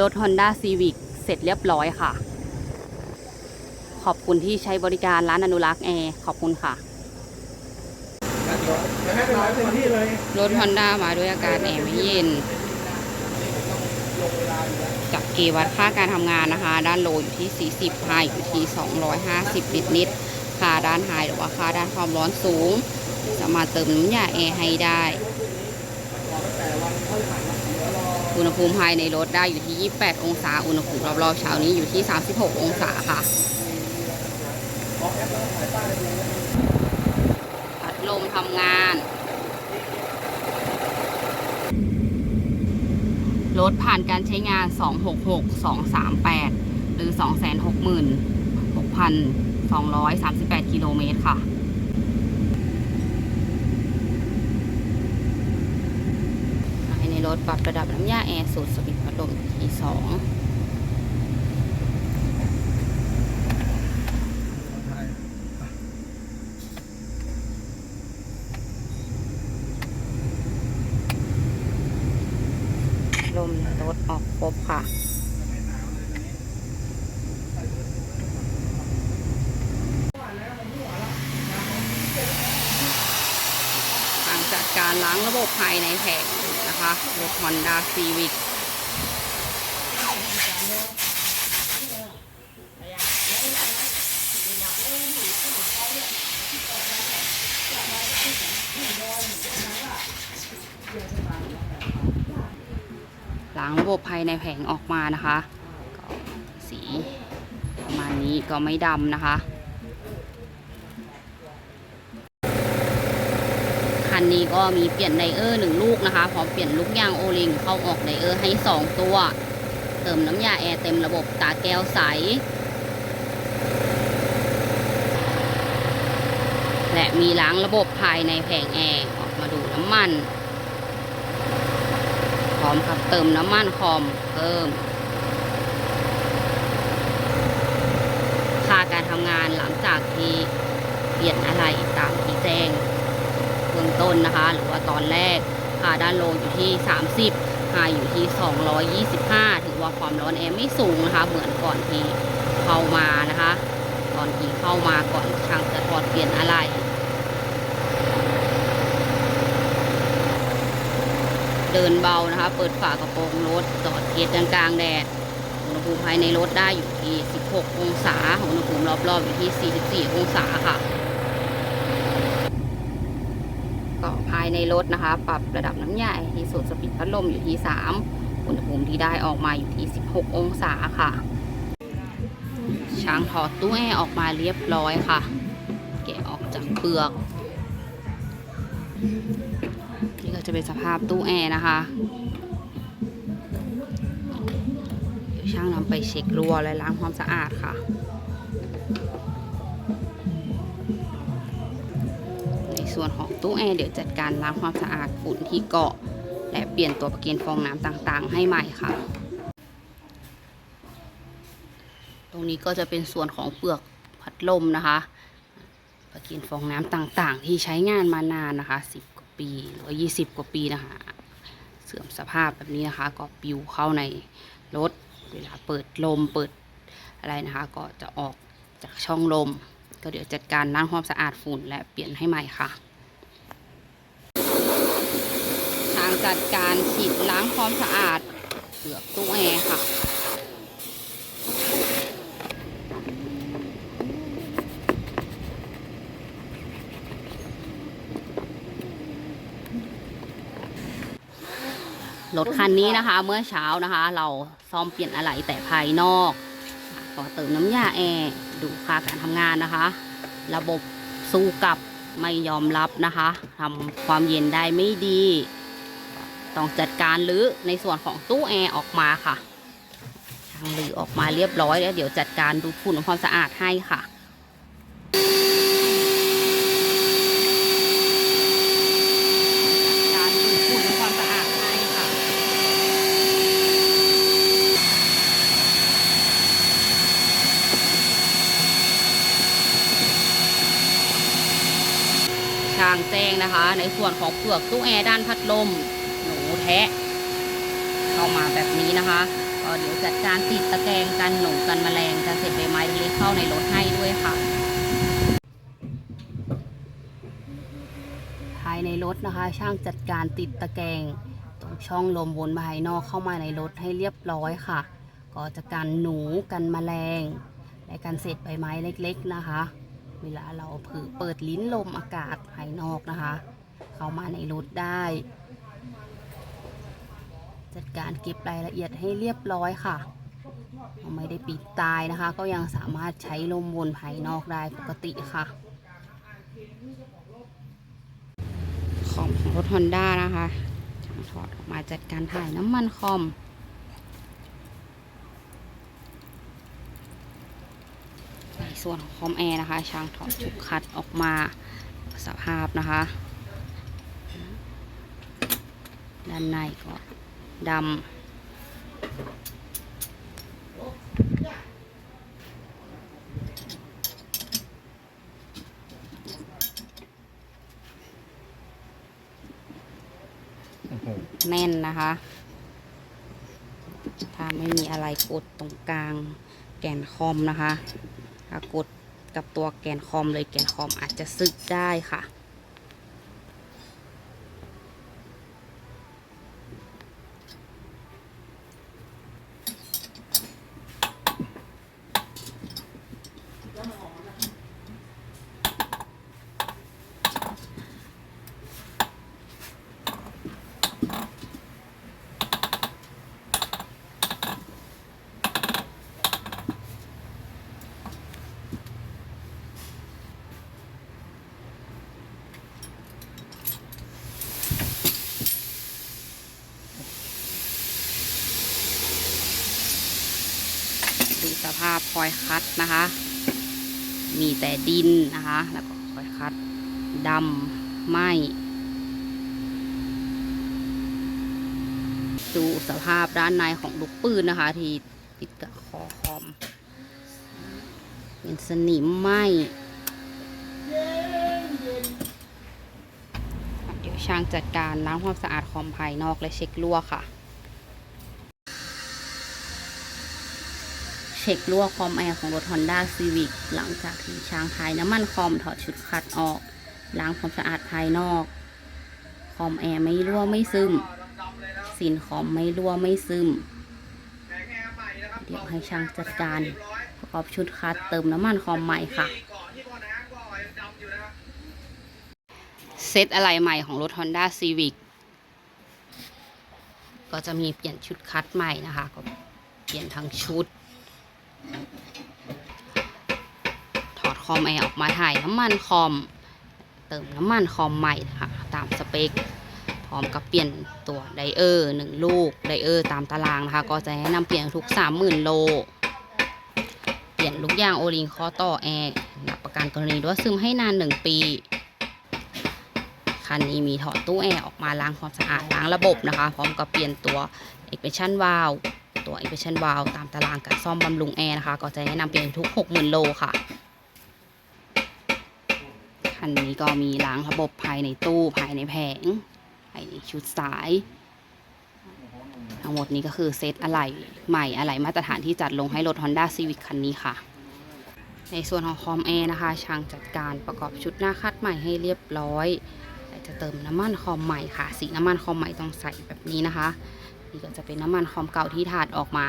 รถ Honda Civic เสร็จเรียบร้อยค่ะ ขอบคุณที่ใช้บริการร้านอนุรักษ์แอร์ขอบคุณค่ะจะให้ไปร้อยเต็มที่เลยรถ Honda มาด้วยอาการแอร์ไม่เย็นกับเกวัดค่าการทำงานนะคะ ด้านโลอยู่ที่ 40ไฮอยู่ที่ 250 ลิตรนิดค่าด้านไฮหรือว่าค่าด้านความร้อนสูง สามารถเติมน้ำยาแอร์ให้ได้ อุณหภูมิภายในรถได้อยู่ที่ 28 องศา อุณหภูมิรอบๆเช้านี้อยู่ที่ 36 องศาค่ะ พัดลมทำงาน รถผ่านการใช้งาน 266 238 หรือ 266,238 กิโลเมตรค่ะ ภายในรถปรับระดับน้ำยาแอร์สูตรสวิตพัดลมที่สองลมรถออกครบค่ะทางจัดการล้างระบบภายในแผง นะคะรถ Honda Civic ล้างระบบภายในแผงออกมานะคะ สีประมาณนี้ก็ไม่ดำนะคะ นนี้ก็มีเปลี่ยนไดเออร์หนึ่งลูกนะคะ พร้อมเปลี่ยนลูกยางโอลิงเข้าออกไดเออร์ให้ 2 ตัว เติมน้ำยาแอร์เต็มระบบตาแก้วใส และมีล้างระบบภายในแผงแอร์ออกมาดูน้ำมัน พร้อมกับเติมน้ำมันคอมเพิ่มค่าการทำงานหลังจากที่เปลี่ยนอะไรตามที่แจ้ง ต้นนะคะ หรือว่าตอนแรกค่าด้านโลอยู่ที่ 30ไฮอยู่ที่ 225 ถือว่าความร้อนแอร์ไม่สูงนะคะ เหมือนก่อนที่เข้ามานะคะ ตอนที่เข้ามาก่อนช่างจะถอดเปลี่ยนอะไรเดินเบานะคะ เปิดฝากระโปรงรถ จอดเกียร์กลางแดด อุณหภูมิภายในรถได้อยู่ที่ 16 องศา อุณหภูมิรอบๆอยู่ที่ 44 องศาค่ะ ก็ ภายในรถนะคะ ปรับระดับน้ำยาที่สูตรสปีดพัดลมอยู่ที่ 3 อุณหภูมิที่ได้ออกมาอยู่ที่ 16 องศาค่ะ ช้างถอดตู้แอร์ออกมาเรียบร้อยค่ะ แกะออกจากเปลือก นี่ก็จะเป็นสภาพตู้แอร์นะคะเดี๋ยวช่างนำไปเช็ครั่วและล้างความสะอาดค่ะ ส่วนของตู้แอร์เดี๋ยวจัดการล้างความสะอาดฝุ่นที่เกาะ และเปลี่ยนตัวประเกันฟองน้ำต่างๆ ให้ใหม่ค่ะ ตรงนี้ก็จะเป็นส่วนของเปลือกพัดลมนะคะ ประเกันฟองน้ำต่างๆ ที่ใช้งานมานานนะคะ 10 กว่าปีหรือว่า20 กว่าปีนะคะ เสื่อมสภาพแบบนี้นะคะ ก็ปิวเข้าในรถเวลาเปิดลมเปิดอะไรนะคะ ก็จะออกจากช่องลม ก็เดี๋ยวจัดการล้างความสะอาดฝุ่นและเปลี่ยนให้ใหม่ค่ะ ทางจัดการฉีดล้างความสะอาดเปลือกตู้แอร์ค่ะรถคันนี้นะคะเมื่อเช้านะคะ เราซ่อมเปลี่ยนอะไหล่แต่ภายนอกขอเติมน้ำยาแอร์ ดูค่าการทำงานนะคะ ระบบสู้กลับไม่ยอมรับนะคะทำความเย็นได้ไม่ดี ต้องจัดการรื้อในส่วนของตู้แอร์ออกมาค่ะทางรื้อออกมาเรียบร้อยแล้วเดี๋ยวจัดการดูฝุ่นความสะอาดให้ค่ะ การดูฝุ่นความสะอาดให้ค่ะ ช่างแจ้งนะคะ ในส่วนของเปลือกตู้แอร์ด้านพัดลม หนูแทะเข้ามาแบบนี้นะคะก็เดี๋ยวจัดการติดตะแกรงกันหนูกันแมลงกันเศษใบไม้เล็กๆเข้าในรถให้ด้วยค่ะ ภายในรถนะคะ ช่างจัดการติดตะแกรงตรงช่องลมวนภายนอกเข้ามาในรถให้เรียบร้อยค่ะ ก็จะกันหนูกันแมลงและกันเศษใบไม้เล็ก ๆนะคะ เวลาเราเผลอเปิดลิ้นลมอากาศภายนอกนะคะ เข้ามาในรถได้ จัดการเก็บรายละเอียดให้เรียบร้อยค่ะ ไม่ได้ปิดตายนะคะ ก็ยังสามารถใช้ลมวนภายนอกได้ปกติค่ะคอมของรถ Honda นะคะช่างถอดออกมาจัดการถ่ายน้ำมันคอม ใน ส่วนของคอมแอร์นะคะช่างถอดชุดคัดออกมาสภาพนะคะ ด้านในก็ดำแน่นนะคะ ถ้าไม่มีอะไรกดตรงกลางแกนคอมนะคะ กดกับตัวแกนคอมเลยแกนคอมอาจจะซึกได้ค่ะ ดู สภาพคอยคัดนะคะ มีแต่ดินนะคะ แล้วก็คอยคัดดำไหมดูสภาพด้านในของลูกปืนนะคะ ที่ติดกับคอคอม เป็นสนิมไหมเดี๋ยวช่างจัดการล้างความสะอาดคอมภายนอกและเช็ครั่วค่ะ ช็ครั่วคอมแอร์ของรถ Honda Civic หลังจากที่ช้างทายน้ำมันคอมถอดชุดคัดออก ล้างความสะอาดภายนอก คอมแอร์ไม่รั่วไม่ซึมสินคอมไม่รั่วไม่ซึม เดี๋ยวให้ช่างจัดการประกอบชุดคัดเติมน้ำมันคอมใหม่ค่ะ เซตอะไรใหม่ของรถ Honda Civic ก็จะมีเปลี่ยนชุดคัดใหม่นะคะก็เปลี่ยนทั้งชุด ถ อดคอมแอร์ออกมาถ่ายน้ำมันคอม เติมน้ำมันคอมใหม่นะคะตามสเปค พร้อมกับเปลี่ยนตัวไดเออร์หนึ่งลูกไดเออร์ตามตารางนะคะ ก็จะแนะนำเปลี่ยนทุก 30,000 โล เปลี่ยนลูกยางโอลิงคอต่อแอร์รับประกันกรณีรั่วซึมให้นาน 1 ปีคันนี้มีถอดตู้แอร์ออกมาล้างความสะอาดล้างระบบนะคะ พร้อมกับเปลี่ยนตัว expansion valve ตัว expansion valve ตามตารางการซ่อมบำรุงแอร์นะคะ ก็จะแนะนำเปลี่ยนทุก 60,000 โลค่ะ คันนี้ก็มีล้างระบบภายในตู้ภายในแผงภายในชุดสาย ทั้งหมดนี้ก็คือเซตอะไหล่ใหม่อะไหล่มาตรฐานที่จัดลงให้รถ Honda Civic คันนี้ค่ะ ในส่วนของคอมแอร์นะคะ ช่างจัดการประกอบชุดหน้าคัดใหม่ให้เรียบร้อยจะเติมน้ำมันคอมใหม่ค่ะ สีน้ำมันคอมใหม่ต้องใส่แบบนี้นะคะ นี่ก็จะเป็นน้ำมันคอมเก่าที่ถาดออกมา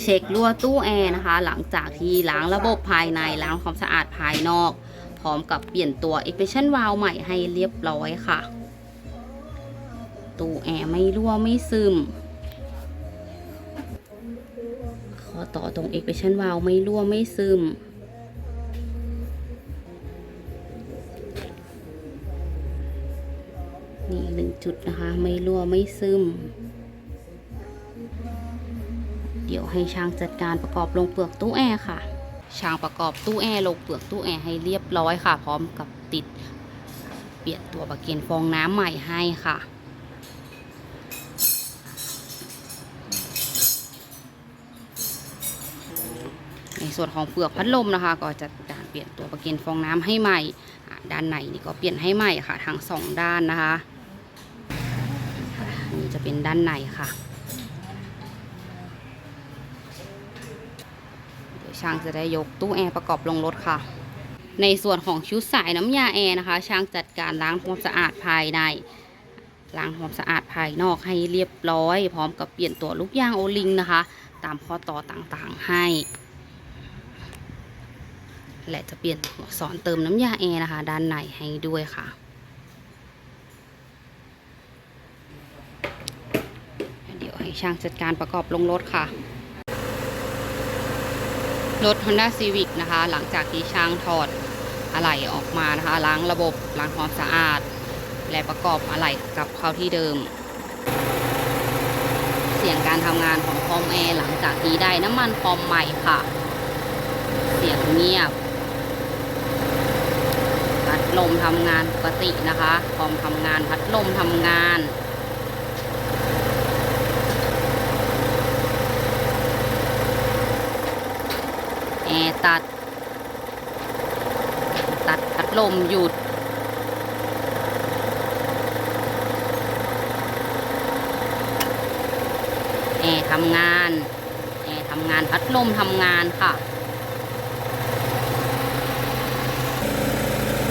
เช็ครั่วตู้แอร์นะคะ หลังจากที่ล้างระบบภายในล้างความสะอาดภายนอก พร้อมกับเปลี่ยนตัว expansion valve ใหม่ให้เรียบร้อยค่ะ ตู้แอร์ไม่รั่วไม่ซึมขอต่อตรง expansion valve ไม่รั่วไม่ซึมนี่หนึ่งจุดนะคะ ไม่รั่วไม่ซึม เดี๋ยวให้ช่างจัดการประกอบลงเปลือกตู้แอร์ค่ะ ช่างประกอบตู้แอร์ลงเปลือกตู้แอร์ให้เรียบร้อยค่ะ พร้อมกับติด เปลี่ยนตัวบะเกนฟองน้ำใหม่ให้ค่ะในส่วนของเปลือกพัดลมนะคะ ก็จัดการเปลี่ยนตัวประเกันฟองน้ำให้ใหม่ ด้านในนี่ก็เปลี่ยนให้ใหม่ค่ะทั้งสองด้านนะคะนี่จะเป็นด้านในค่ะ เดี๋ยว ช่างจะได้ยกตู้แอร์ประกอบลงรถค่ะ ในส่วนของชุดสายน้ำยาแอร์นะคะช่างจัดการล้างความสะอาดภายในล้างความสะอาดภายนอกให้เรียบร้อย พร้อมกับเปลี่ยนตัวลูกยางโอลิงนะคะ ตามข้อต่อต่างๆให้ และจะเปลี่ยนหัวสอนเติมน้ำยาแอร์นะคะ ด้านในให้ด้วยค่ะเดี๋ยวให้ช่างจัดการประกอบลงรถค่ะ รถ Honda Civic นะคะ หลังจากที่ช่างถอดอะไหล่ออกมานะคะล้างระบบล้างความสะอาด และประกอบอะไหล่กลับเข้าที่เดิม เสียงการทำงานของคอมแอร์หลังจากที่ได้น้ำมันคอมใหม่ค่ะ เสียงเงียบพัดลมทำงานปกตินะคะคอมทำงานพัดลมทำงาน แอร์ ตัด ตัดพัดลมหยุด แอร์ทำงาน แอร์ทำงานพัดลมทำงานค่ะ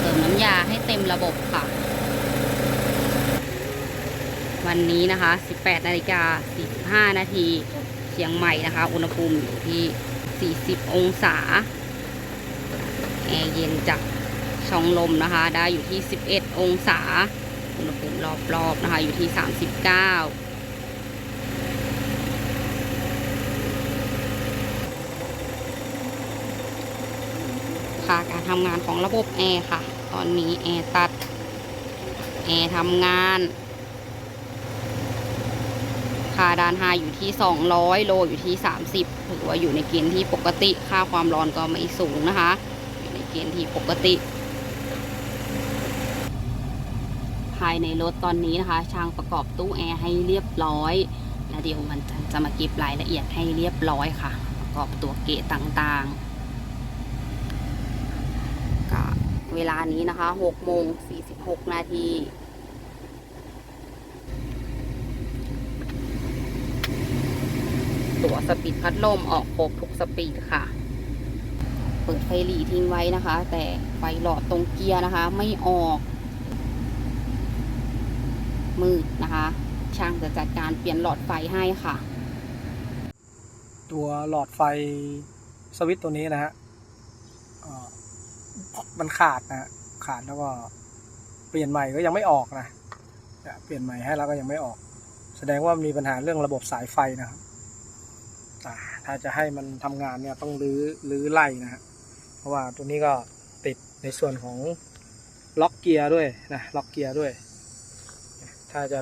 เติมน้ำยาให้เต็มระบบค่ะ วันนี้นะคะ 18นาฬิกา45นาทีเชียงใหม่นะคะ อุณหภูมิอยู่ที่ 40 องศา แอร์เย็นจากช่องลมนะคะ ได้อยู่ที่ 11 องศา อุณหภูมิรอบๆนะคะ อยู่ที่ 39ค่ะการทำงานของระบบแอร์ค่ะ ตอนนี้แอร์ตัด แอร์ทำงานาด้านห้าอยู่ที่ 200 โลอยู่ที่ 30ถือว่าอยู่ในเกณฑ์ที่ปกติค่าความร้อนก็ไม่สูงนะคะ อยู่ในเกณฑ์ที่ปกติ ภายในรถตอนนี้นะคะ ช่างประกอบตู้แอร์ให้เรียบร้อย แล้วเดี๋ยวมันจะจะมาเก็บรายละเอียดให้เรียบร้อยค่ะ ประกอบตัวเกะต่างๆก็เวลานี้นะคะ6โมง46 นาที ตัวสปีดพัดลมออกครบทุกสปีดค่ะ เปิดไฟหลีทิ้งไว้นะคะ แต่ไฟหลอดตรงเกียร์นะคะ ไม่ออก มืดนะคะ ช่างจะจัดการเปลี่ยนหลอดไฟให้ค่ะ ตัวหลอดไฟสวิตตัวนี้นะฮะมันขาดนะขาดแล้วก็เปลี่ยนใหม่ก็ยังไม่ออกนะเปลี่ยนใหม่ให้แล้วก็ยังไม่ออก แสดงว่ามีปัญหาเรื่องระบบสายไฟนะครับ ถ้าจะให้มันทำงานเนี่ยต้องรื้อรื้อไล่นะฮะเพราะว่าตัวนี้ก็ติดในส่วนของล็อกเกียร์ด้วยนะล็อกเกียร์ด้วย ถ้าจะ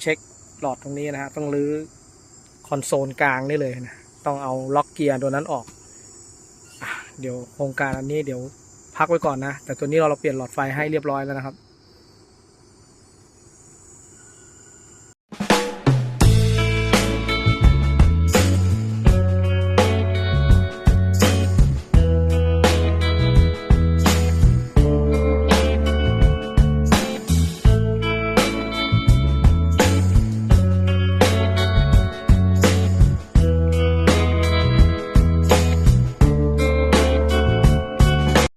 เช็คหลอดตรงนี้นะฮะต้องรื้อคอนโซลกลางนี่เลยนะต้องเอาล็อกเกียร์ตัวนั้นออกอเดี๋ยวโครงการอันนี้เดี๋ยวพักไว้ก่อนนะ แต่ตัวนี้เราเราเปลี่ยนหลอดไฟให้เรียบร้อยแล้วนะครับ